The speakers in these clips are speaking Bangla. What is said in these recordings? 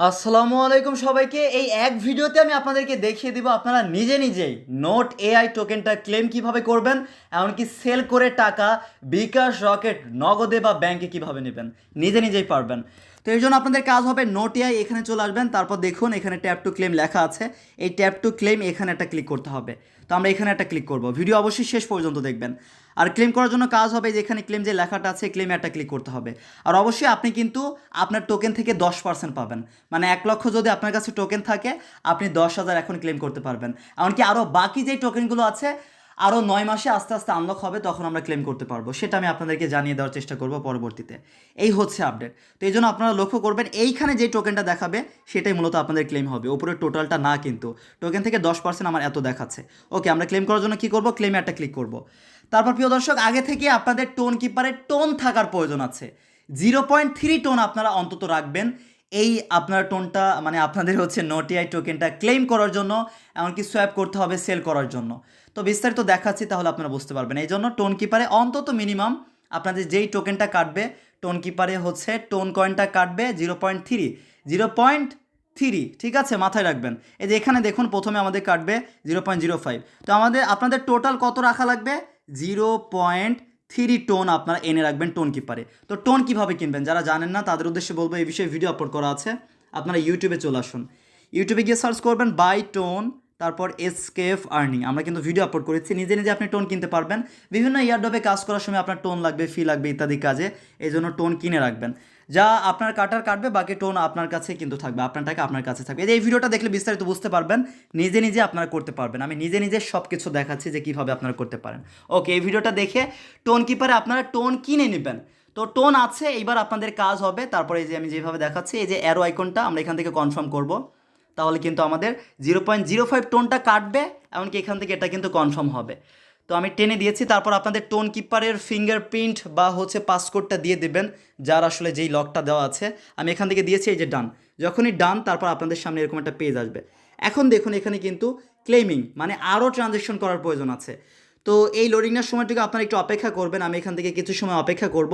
আসসালামু আলাইকুম সবাইকে। এই এক ভিডিওতে আমি আপনাদেরকে দেখিয়ে দিব আপনারা নিজে নিজেই নোট এআই টোকেনটা ক্লেম কীভাবে করবেন, এমনকি সেল করে টাকা বিকাশ রকেট নগদে বা ব্যাংকে কীভাবে নেবেন, নিজে নিজেই পারবেন। তো এই জন্য আপনাদের কাজ হবে নোট এআই এখানে চলে আসবেন, তারপর দেখুন এখানে ট্যাপ টু ক্লেম লেখা আছে। এই ট্যাপ টু ক্লেম এখানে একটা ক্লিক করতে হবে। তো আমরা এখানে একটা ক্লিক করব। ভিডিও অবশ্যই শেষ পর্যন্ত দেখবেন। আর ক্লেম করার জন্য কাজ হবে যে এখানে ক্লেম যে লেখাটা আছে ক্লেমে একটা ক্লিক করতে হবে। আর অবশ্যই আপনি কিন্তু আপনার টোকেন থেকে দশ পার্সেন্ট পাবেন। মানে এক লক্ষ যদি আপনার কাছে টোকেন থাকে, আপনি দশ হাজার এখন ক্লেম করতে পারবেন। এমনকি আরও বাকি যে টোকেনগুলো আছে আরও নয় মাসে আস্তে আস্তে আনলক হবে, তখন আমরা ক্লেম করতে পারব। সেটা আমি আপনাদেরকে জানিয়ে দেওয়ার চেষ্টা করব পরবর্তীতে। এই হচ্ছে আপডেট তো এই জন্য আপনারা লক্ষ্য করবেন, এইখানে যে টোকেনটা দেখাবে, সেটাই মূলত আপনাদের ক্লেম হবে। উপরের টোটালটা না কিন্তু। টোকেন থেকে দশ পার্সেন্ট আমার এত দেখাচ্ছে। ওকে আমরা ক্লেম করার জন্য কী করব? ক্লেমে একটা ক্লিক করব। তারপর প্রিয় দর্শক, আগে থেকে আপনাদের টোন কিপারের টোন থাকার প্রয়োজন আছে। জিরো পয়েন্ট থ্রি টোন আপনারা অন্তত রাখবেন। এই আপনার টোনটা মানে আপনাদের হচ্ছে নোটিআই টোকেনটা ক্লেম করার জন্য, এমনকি সোয়াপ করতে হবে সেল করার জন্য। তো বিস্তারিত দেখাচ্ছি, তাহলে আপনারা বুঝতে পারবেন। এই জন্য টোন কিপারে অন্তত মিনিমাম আপনাদের যেই টোকেনটা কাটবে, টোন কিপারে হচ্ছে টোন কয়েনটা কাটবে zero point three zero point three ঠিক আছে? মাথায় রাখবেন। এই যে এখানে দেখুন, প্রথমে আমাদের কাটবে জিরো পয়েন্ট জিরো ফাইভ তো আমাদের, আপনাদের টোটাল কত রাখা লাগবে? জিরো পয়েন্ট থ্রি টোন আপনারা এনে রাখবেন টোন কিপারে। তো টোন কীভাবে কিনবেন? যারা জানেন না, তাদের উদ্দেশ্যে বলব, এই বিষয়ে ভিডিও আপলোড করা আছে। আপনারা ইউটিউবে চলে আসুন। ইউটিউবে গিয়ে সার্চ করবেন বাই টোন তারপর এসকেএফ আর্নিং আমরা কিন্তু ভিডিও আপলোড করেছি, নিজে নিজে আপনি টোন কিনতে পারবেন। বিভিন্ন ইয়ারডবে কাজ করার সময় আপনার টোন লাগবে ফি লাগবে ইত্যাদি কাজে, এই জন্য টোন কিনে রাখবেন। যা আপনার কাটার কাটবে, বাকি টোন আপনার কাছে কিন্তু থাকবে, আপনার টাকা আপনার কাছে থাকবে। এই ভিডিওটা দেখলে বিস্তারিত বুঝতে পারবেন, নিজে নিজে আপনারা করতে পারবেন। আমি নিজে নিজে সব কিছু দেখাচ্ছি যে কীভাবে আপনারা করতে পারেন। ওকে এই ভিডিওটা দেখে টোন কিপারে আপনারা টোন কিনে নেবেন। তো টোন আছে, এইবার আপনাদের কাজ হবে। তারপরে এই যে আমি যেভাবে দেখাচ্ছি, এই যে অ্যারো আইকনটা আমরা এখান থেকে কনফার্ম করব। তাহলে কিন্তু আমাদের জিরো পয়েন্ট জিরো ফাইভ টোনটা কাটবে, এমনকি এখান থেকে এটা কিন্তু কনফার্ম হবে। তো আমি টেনে দিয়েছি, তারপর আপনাদের টোন কিপারের ফিঙ্গারপ্রিন্ট বা হচ্ছে পাসকোডটা দিয়ে দেবেন, যার আসলে যেই লকটা দেওয়া আছে। আমি এখান থেকে দিয়েছি, এই যে ডান যখনই ডান তারপর আপনাদের সামনে এরকম একটা পেজ আসবে। এখন দেখুন, এখানে কিন্তু ক্লেমিং মানে আরও ট্রানজ্যাকশন করার প্রয়োজন আছে। তো এই লোডিংয়ের সময়টুকু আপনারা একটু অপেক্ষা করবেন, আমি এখান থেকে কিছু সময় অপেক্ষা করব।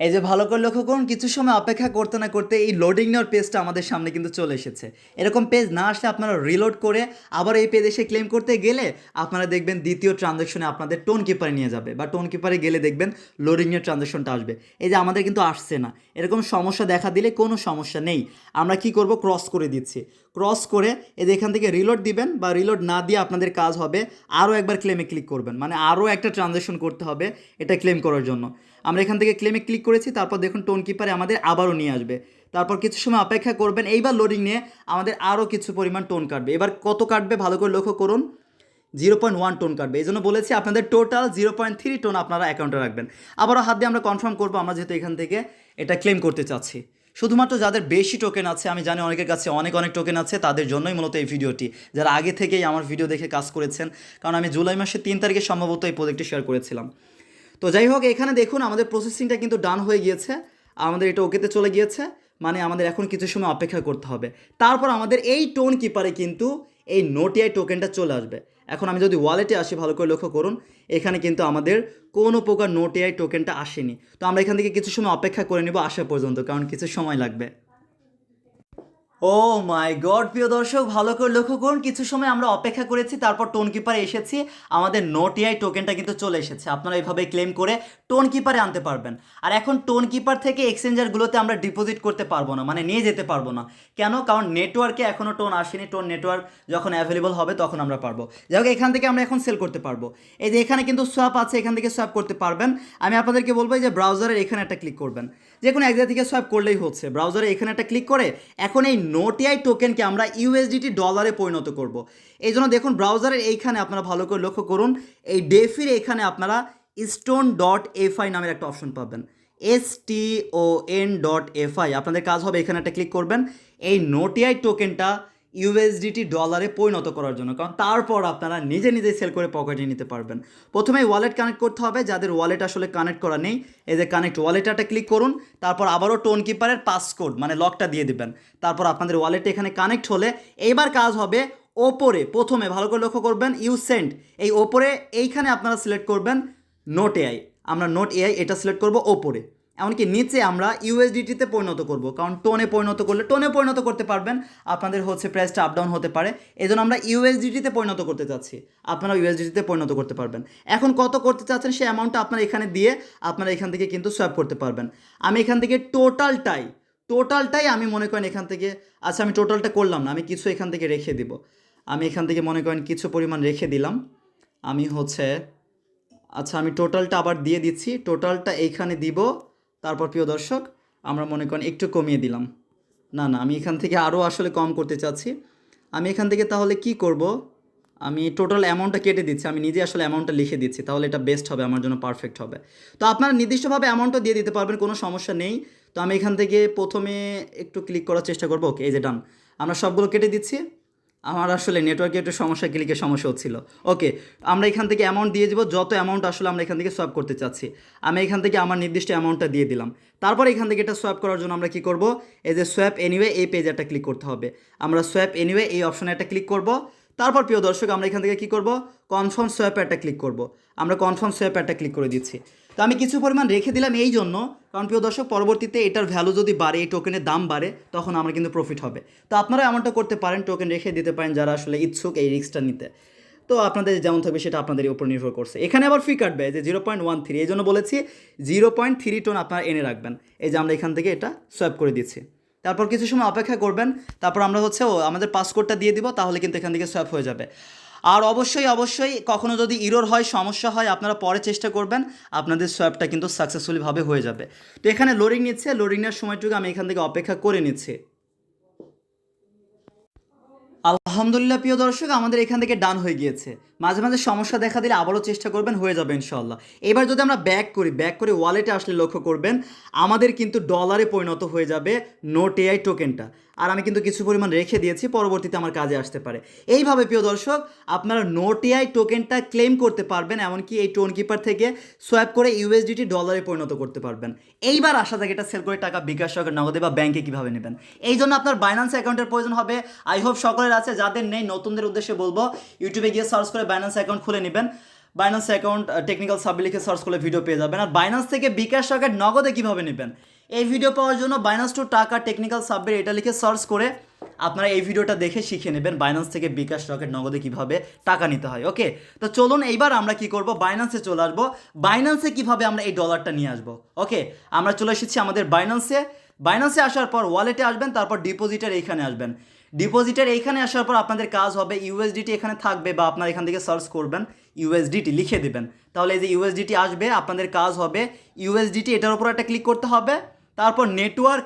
এই যে ভালো করে লক্ষ্য করুন, কিছু সময় অপেক্ষা করতে না করতে এই লোডিং নেওয়ার পেজটা আমাদের সামনে কিন্তু চলে এসেছে। এরকম পেজ না আসলে আপনারা রিলোড করে আবার এই পেজ এসে ক্লেম করতে গেলে আপনারা দেখবেন দ্বিতীয় ট্রানজ্যাকশনে আপনাদের টোন কিপারে নিয়ে যাবে বা টোন কিপারে গেলে দেখবেন লোডিংয়ের ট্রানজ্যাকশনটা আসবে। এই যে আমাদের কিন্তু আসছে না। এরকম সমস্যা দেখা দিলে কোনো সমস্যা নেই। আমরা কি করব? ক্রস করে দিচ্ছি। ক্রস করে এই যে এখান থেকে রিলোড দিবেন বা রিলোড না দিয়ে আপনাদের কাজ হবে, আরও একবার ক্লেমে ক্লিক করবেন। মানে আরও একটা ট্রানজ্যাকশন করতে হবে এটা ক্লেম করার জন্য। আমরা এখান থেকে ক্লেমে ক্লিক করেছি, তারপর দেখুন টোন কিপারে আমাদের আবারও নিয়ে আসবে। তারপর কিছু সময় অপেক্ষা করবেন, এইবার লোডিং নিয়ে আমাদের আরও কিছু পরিমাণ টোন কাটবে। এবার কত কাটবে ভালো করে লক্ষ্য করুন জিরো পয়েন্ট ওয়ান টোন কাটবে। এই জন্য বলেছি আপনাদের total zero point three TON আপনারা অ্যাকাউন্টে রাখবেন। আবারও হাত দিয়ে আমরা কনফার্ম করব, আমরা যেহেতু এখান থেকে এটা ক্লেম করতে চাচ্ছি। শুধুমাত্র যাদের বেশি টোকেন আছে, আমি জানি অনেকের কাছে অনেক অনেক টোকেন আছে, তাদের জন্যই মূলত এই ভিডিওটি। যারা আগে থেকেই আমার ভিডিও দেখে কাজ করেছেন, কারণ আমি জুলাই মাসের তিন তারিখে সম্ভবত এই প্রজেক্টটি শেয়ার করেছিলাম। তো যাই হোক, এখানে দেখুন আমাদের প্রসেসিংটা কিন্তু ডান হয়ে গিয়েছে। আমাদের এটা ওকেতে চলে গিয়েছে। মানে আমাদের এখন কিছু সময় অপেক্ষা করতে হবে। তারপর আমাদের এই টোন কিপারে কিন্তু এই নোটিআই টোকেনটা চলে আসবে। এখন আমি যদি ওয়ালেটে আসি, ভালো করে লক্ষ্য করুন, এখানে কিন্তু আমাদের কোনো প্রকার নোটিআই টোকেনটা আসেনি। তো আমরা এখান থেকে কিছু সময় অপেক্ষা করে নেব আসা পর্যন্ত, কারণ কিছু সময় লাগবে। ও মাই গড, প্রিয় দর্শক, ভালো করে লক্ষ্য করুন, কিছু সময় আমরা অপেক্ষা করেছি, তারপর টোন কিপারে এসেছি, আমাদের নোটিআই টোকেনটা কিন্তু চলে এসেছে, আপনারা এইভাবে ক্লেম করে টোন কিপারে আনতে পারবেন। আর এখন টোন কিপার থেকে এক্সচেঞ্জারগুলোতে আমরা ডিপোজিট করতে পারব না মানে নিয়ে যেতে পারব না। কেন? কারণ নেটওয়ার্কে এখনও টোন আসেনি, টোন নেটওয়ার্ক যখন অ্যাভেলেবল হবে তখন আমরা পারব। যাই হোক, এখান থেকে আমরা এখন সেল করতে পারব। এই যে এখানে কিন্তু সোয়াপ আছে, এখান থেকে সোয়াপ করতে পারবেন। আমি আপনাদেরকে বলব যে ব্রাউজারের এখানে একটা ক্লিক করবেন। যে কোনো এক জায়গা থেকে সোয়াইপ করলেই হচ্ছে। ব্রাউজারে এখানে একটা ক্লিক করে, এখন এই নোটিআই টোকেনকে আমরা ইউএসডিটি ডলারে পরিণত করব। এই জন্য দেখুন ব্রাউজারের এইখানে আপনারা ভালো করে লক্ষ্য করুন, এই ডেফির এখানে আপনারা স্টোন ডট এফআই নামের একটা অপশন পাবেন। S T O N dot FI আপনাদের কাজ হবে, এখানে একটা ক্লিক করবেন। এই নোটিআই টোকেনটা ইউএসডিটি ডলারে পরিণত করার জন্য, কারণ তারপর আপনারা নিজে নিজে সেল করে পকেটে নিতে পারবেন। প্রথমে ওয়ালেট কানেক্ট করতে হবে, যাদের ওয়ালেট আসলে কানেক্ট করা নেই, এই যে কানেক্ট ওয়ালেটটা ক্লিক করুন, তারপর আবারও টোন কিপারের পাসকোড মানে লকটা দিয়ে দেবেন। তারপর আপনাদের ওয়ালেটে এখানে কানেক্ট হলে, এইবার কাজ হবে ওপরে, প্রথমে ভালো করে লক্ষ্য করবেন ইউ সেন্ট এই ওপরে এইখানে আপনারা সিলেক্ট করবেন নোট এআই আমরা নোট এআই এটা সিলেক্ট করব ওপরে। এমনকি নিচে আমরা ইউএসডিটিতে পরিণত করব, কারণ টোনে পরিণত করলে টোনে পরিণত করতে পারবেন। আপনাদের হচ্ছে প্রাইসটা আপ ডাউন হতে পারে। এই জন্য আমরা ইউএসডিটিতে পরিণত করতে চাচ্ছি। আপনারা ইউএসডিটিতে পরিণত করতে পারবেন। এখন কত করতে চাচ্ছেন সেই অ্যামাউন্টটা আপনারা এখানে দিয়ে আপনারা এখান থেকে কিন্তু সোয়াপ করতে পারবেন। আমি এখান থেকে টোটালটাই টোটালটাই আমি মনে করেন এখান থেকে আচ্ছা আমি টোটালটা করলাম না, আমি কিছু এখান থেকে রেখে দিব। আমি এখান থেকে মনে করেন কিছু পরিমাণ রেখে দিলাম। আমি হচ্ছে আচ্ছা আমি টোটালটা আবার দিয়ে দিচ্ছি। টোটালটা এইখানে দিব। তারপর, প্রিয় দর্শক, আমরা মনে করেন একটু কমিয়ে দিলাম। না না, আমি এখান থেকে আরও আসলে কম করতে চাচ্ছি। আমি এখান থেকে তাহলে কি করব? আমি টোটাল অ্যামাউন্টটা কেটে দিচ্ছি। আমি নিজে আসলে অ্যামাউন্টটা লিখে দিচ্ছি। তাহলে এটা বেস্ট হবে, আমার জন্য পারফেক্ট হবে। তো আপনারা নির্দিষ্টভাবে অ্যামাউন্টটা দিয়ে দিতে পারবেন, কোনো সমস্যা নেই। তো আমি এখান থেকে প্রথমে একটু ক্লিক করার চেষ্টা করব। ওকে এই যে ডান আমরা সবগুলো কেটে দিচ্ছি। আমার আসলে নেটওয়ার্কে একটু সমস্যা ক্লিকের সমস্যা হচ্ছিল ওকে আমরা এখান থেকে অ্যামাউন্ট দিয়ে দেবো, যত অ্যামাউন্ট আসলে আমরা এখান থেকে সোয়াপ করতে চাচ্ছি। আমি এখান থেকে আমার নির্দিষ্ট অ্যামাউন্টটা দিয়ে দিলাম। তারপর এখান থেকে এটা সোয়াপ করার জন্য আমরা কি করব? এই যে সোয়াপ এনিওয়ে এই পেজ একটা ক্লিক করতে হবে। আমরা সোয়াপ এনিওয়ে এই অপশনে একটা ক্লিক করব। তারপর প্রিয় দর্শক, আমরা এখান থেকে কি করব? কনফার্ম সোয়াপে একটা ক্লিক করব। আমরা কনফার্ম সোয়াপে একটা ক্লিক করে দিচ্ছি। তো আমি কিছু পরিমাণ রেখে দিলাম এই জন্য, কারণ প্রিয় দর্শক, পরবর্তীতে এটার ভ্যালু যদি বাড়ে, এই টোকেনের দাম বাড়ে, তখন আমার কিন্তু প্রফিট হবে। তো আপনারা এমনটা করতে পারেন টোকেন রেখে দিতে পারেন যারা আসলে ইচ্ছুক এই রিস্কটা নিতে। তো আপনাদের যেমন থাকবে সেটা আপনাদের উপর নির্ভর করছে। এখানে আবার ফি কাটবে যে জিরো পয়েন্ট ওয়ান থ্রি এই জন্য বলেছি জিরো পয়েন্ট থ্রি টোন আপনারা এনে রাখবেন। এই যে আমরা এখান থেকে এটা সোয়াপ করে দিচ্ছি। তারপর কিছু সময় অপেক্ষা করবেন, তারপর আমরা হচ্ছে ও আমাদের পাসকোডটা দিয়ে দিব, তাহলে কিন্তু এখান থেকে সোয়াপ হয়ে যাবে। আর অবশ্যই অবশ্যই কখনো যদি ইরোর হয়, সমস্যা হয়, আপনারা পরে চেষ্টা করবেন, আপনাদের সোয়াপটা কিন্তু সাকসেসফুলিভাবে হয়ে যাবে। তো এখানে লোডিং নিচ্ছে লোডিং নেওয়ার সময়টুকু আমি এখান থেকে অপেক্ষা করে নিচ্ছি। আলহামদুলিল্লাহ, প্রিয় দর্শক, আমাদের এখান থেকে ডান হয়ে গিয়েছে। মাঝে মাঝে সমস্যা দেখা দিলে আবারও চেষ্টা করবেন, হয়ে যাবে ইনশাল্লাহ এবার যদি আমরা ব্যাক করি, ব্যাক করে ওয়ালেটে আসলে লক্ষ্য করবেন, আমাদের কিন্তু ডলারে পরিণত হয়ে যাবে নোট এআই টোকেনটা। আর আমি কিন্তু কিছু পরিমাণ রেখে দিয়েছি, পরবর্তীতে আমার কাজে আসতে পারে। এইভাবে, প্রিয় দর্শক, আপনারা নোট এআই টোকেনটা ক্লেম করতে পারবেন, এমনকি এই টোন কিপার থেকে সোয়াপ করে ইউএসডিটি ডলারে পরিণত করতে পারবেন। এইবার আসা থাকে এটা সেল করে টাকা বিকাশ সরকার নগদে বা ব্যাংকে কীভাবে নেবেন। এই জন্য আপনার বাইন্যান্স অ্যাকাউন্টের প্রয়োজন হবে। আই হোপ সকলের আছে, যাদের নেই, নতুনদের উদ্দেশ্যে বলব ইউটিউবে গিয়ে সার্চ করে বাইন্যান্স অ্যাকাউন্ট খুলে নেবেন। বাইন্যান্স অ্যাকাউন্ট টেকনিক্যাল সাব লিখে সার্চ করলে ভিডিও পেয়ে যাবেন। আর বাইন্যান্স থেকে বিকাশ সরকার নগদে কীভাবে নেবেন? এই ভিডিও পাওয়ার জন্য বাইন্যান্স টু টাকা টেকনিক্যাল সাবের এটা লিখে সার্চ করে আপনারা এই ভিডিওটা দেখে শিখে নেবেন বাইন্যান্স থেকে বিকাশ রকেট নগদে কীভাবে টাকা নিতে হয়। ওকে তো চলুন এইবার আমরা কি করব? বাইন্যান্সে চলে আসব। বাইন্যান্সে কীভাবে আমরা এই ডলারটা নিয়ে আসব? ওকে আমরা চলে এসেছি আমাদের বাইন্যান্সে বাইন্যান্সে আসার পর ওয়ালেটে আসবেন, তারপর ডিপোজিটের এইখানে আসবেন। ডিপোজিটের এইখানে আসার পর আপনাদের কাজ হবে ইউএসডিটি এখানে থাকবে বা আপনারা এখান থেকে সার্চ করবেন ইউএসডিটি লিখে দেবেন। তাহলে এই যে ইউএসডিটি আসবে, আপনাদের কাজ হবে ইউএসডিটি এটার উপর একটা ক্লিক করতে হবে, তারপর নেটওয়ার্ক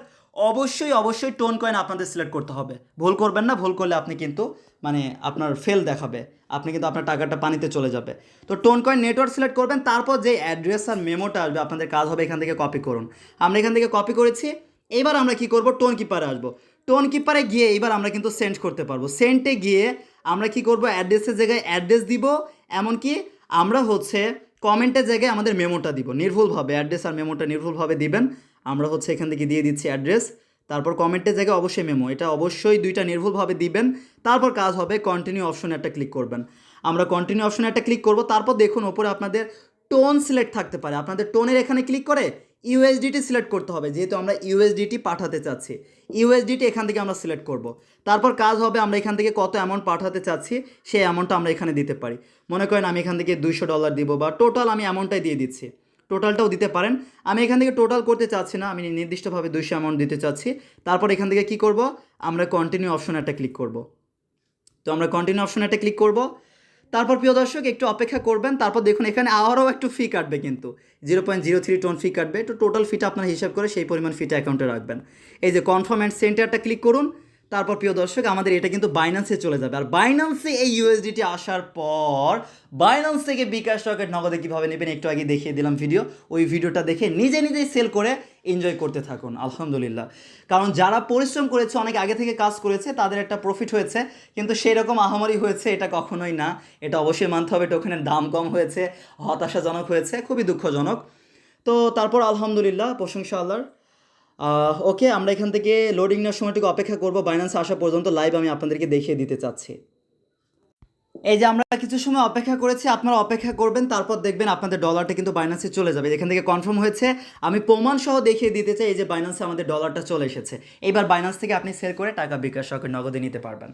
অবশ্যই অবশ্যই টোন কয়েন আপনাদের সিলেক্ট করতে হবে। ভুল করবেন না, ভুল করলে আপনি কিন্তু মানে আপনার ফেল দেখাবে, আপনি কিন্তু আপনার টাকাটা পানিতে চলে যাবে। তো টোন কয়েন নেটওয়ার্ক সিলেক্ট করবেন, তারপর যে অ্যাড্রেস আর মেমোটা আসবে, আপনাদের কাজ হবে এখান থেকে কপি করুন। আমরা এখান থেকে কপি করেছি, এবার আমরা কি করব? টোন কিপারে আসব। টোন কিপারে গিয়ে এবার আমরা কিন্তু সেন্ড করতে পারব। সেন্টে গিয়ে আমরা কি করব? অ্যাড্রেসের জায়গায় অ্যাড্রেস দিব, এমনকি আমরা হচ্ছে কমেন্টের জায়গায় আমাদের মেমোটা দিব। নির্ভুলভাবে অ্যাড্রেস আর মেমোটা নির্ভুলভাবে দিবেন। আমরা হচ্ছে এখান থেকে দিয়ে দিচ্ছি অ্যাড্রেস তারপর কমেন্টের জায়গায় অবশ্যই মেমো এটা অবশ্যই দুইটা নির্ভুলভাবে দিবেন। তারপর কাজ হবে কন্টিনিউ অপশনে একটা ক্লিক করবেন। আমরা কন্টিনিউ অপশনে একটা ক্লিক করব। তারপর দেখুন, ওপরে আপনাদের টোন সিলেক্ট থাকতে পারে। আপনাদের টোনের এখানে ক্লিক করে ইউএসডিটি সিলেক্ট করতে হবে, যেহেতু আমরা ইউএসডিটি পাঠাতে চাচ্ছি। ইউএসডিটি এখান থেকে আমরা সিলেক্ট করব। তারপর কাজ হবে আমরা এখান থেকে কত অ্যামাউন্ট পাঠাতে চাচ্ছি, সেই অ্যামাউন্টটা আমরা এখানে দিতে পারি। মনে করেন আমি এখান থেকে দুইশো ডলার দিব বা টোটাল আমি অ্যামাউন্টটাই দিয়ে দিচ্ছি। টোটালটাও দিতে পারেন। আমি এখান থেকে টোটাল করতে চাচ্ছি না, আমি নির্দিষ্টভাবে দুইশো অ্যামাউন্ট দিতে চাচ্ছি। তারপর এখান থেকে কি করব? আমরা কন্টিনিউ অপশন একটা ক্লিক করব। তো আমরা কন্টিনিউ অপশন একটা ক্লিক করব। তারপর প্রিয় দর্শক, একটু অপেক্ষা করবেন। তারপর দেখুন, এখানে আরও একটু ফি কাটবে কিন্তু। Zero point zero three TON fee কাটবে। তো টোটাল ফিটা আপনার হিসাব করে সেই পরিমাণ ফিটা অ্যাকাউন্টে রাখবেন। এই যে কনফার্ম অ্যান্ড সেন্টারটা ক্লিক করুন। তারপর প্রিয় দর্শক, আমাদের এটা কিন্তু বাইন্যান্সে চলে যাবে। আর বাইন্যান্সে এই ইউএসডিটি আসার পর বাইন্যান্স থেকে বিকাশ রকেট নগদে কীভাবে নেবেন একটু আগে দেখিয়ে দিলাম ভিডিও ওই ভিডিওটা দেখে নিজে নিজেই সেল করে এনজয় করতে থাকুন, আলহামদুলিল্লাহ। কারণ যারা পরিশ্রম করেছে, অনেক আগে থেকে কাজ করেছে, তাদের একটা প্রফিট হয়েছে। কিন্তু সেই রকম আহামারি হয়েছে এটা কখনোই না। এটা অবশ্যই মানতে হবে টোকেনের দাম কম হয়েছে, হতাশাজনক হয়েছে, খুবই দুঃখজনক। তো তারপর আলহামদুলিল্লাহ, প্রশংসা আল্লাহর। ওকে আমরা এখান থেকে লোডিং নেওয়ার সময়টুকু অপেক্ষা করব। বাইন্যান্স আসা পর্যন্ত লাইভ আমি আপনাদেরকে দেখিয়ে দিতে চাচ্ছি। এই যে আমরা কিছু সময় অপেক্ষা করেছি, আপনারা অপেক্ষা করবেন, তারপর দেখবেন আপনাদের ডলারটা কিন্তু বাইন্যান্সে চলে যাবে। এখান থেকে কনফার্ম হয়েছে, আমি প্রমাণ সহ দেখিয়ে দিতে চাই, এই যে বাইন্যান্সে আমাদের ডলারটা চলে এসেছে। এইবার বাইন্যান্স থেকে আপনি সেল করে টাকা বিকাশ সহকারে নগদে নিতে পারবেন।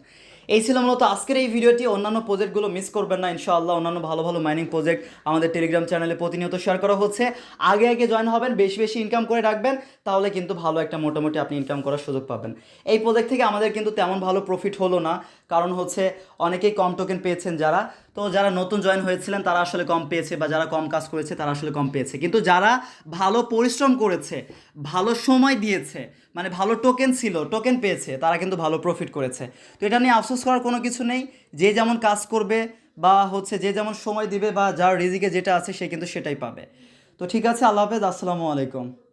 এই ছিল মূলত আজকের এই ভিডিওটি। অন্যান্য প্রজেক্টগুলো মিস করবেন না, ইনশাআল্লাহ। অন্যান্য ভালো ভালো মাইনিং প্রজেক্ট আমাদের টেলিগ্রাম চ্যানেলে প্রতিনিয়ত শেয়ার করা হচ্ছে। আগে আগে জয়েন হবেন, বেশি বেশি ইনকাম করে রাখবেন, তাহলে কিন্তু ভালো একটা মোটামুটি আপনি ইনকাম করার সুযোগ পাবেন। এই প্রজেক্ট থেকে আমাদের কিন্তু তেমন ভালো প্রফিট হলো না। কারণ হচ্ছে অনেকেই কম টোকেন পেয়েছেন যারা। তো যারা নতুন জয়েন হয়েছিলেন, তারা আসলে কম পেয়েছে বা যারা কম কাজ করেছে, তারা আসলে কম পেয়েছে। কিন্তু যারা ভালো পরিশ্রম করেছে, ভালো সময় দিয়েছে মানে ভালো টোকেন ছিল টোকেন পেয়েছে, তারা কিন্তু ভালো প্রফিট করেছে। তো এটা নিয়ে আফসোস করার কোনো কিছু নেই। যে যেমন কাজ করবে বা হচ্ছে যে যেমন সময় দিবে বা যার রিজিকে যেটা আছে, সে কিন্তু সেটাই পাবে। তো ঠিক আছে, আল্লাহ হাফেজ, আসসালামু আলাইকুম।